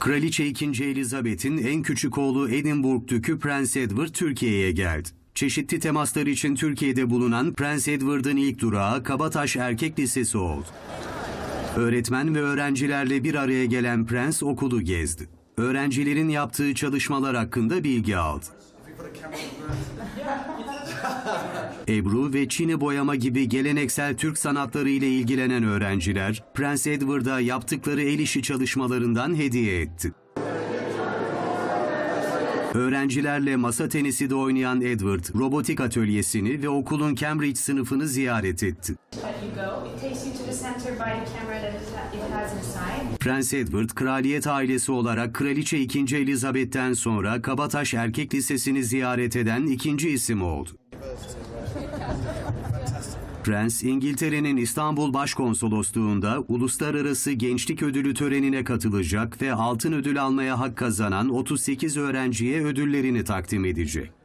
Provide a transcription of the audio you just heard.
Kraliçe 2. Elizabeth'in en küçük oğlu Edinburgh Dükü Prens Edward Türkiye'ye geldi. Çeşitli temaslar için Türkiye'de bulunan Prens Edward'ın ilk durağı Kabataş Erkek Lisesi oldu. Öğretmen ve öğrencilerle bir araya gelen prens okulu gezdi. Öğrencilerin yaptığı çalışmalar hakkında bilgi aldı. Ebru ve Çini boyama gibi geleneksel Türk sanatları ile ilgilenen öğrenciler, Prens Edward'a yaptıkları el işi çalışmalarından hediye etti. Öğrencilerle masa tenisi de oynayan Edward, robotik atölyesini ve okulun Cambridge sınıfını ziyaret etti. Prens Edward, kraliyet ailesi olarak Kraliçe 2. Elizabeth'ten sonra Kabataş Erkek Lisesi'ni ziyaret eden ikinci isim oldu. Prens, İngiltere'nin İstanbul Başkonsolosluğu'nda Uluslararası Gençlik Ödülü törenine katılacak ve altın ödül almaya hak kazanan 38 öğrenciye ödüllerini takdim edecek.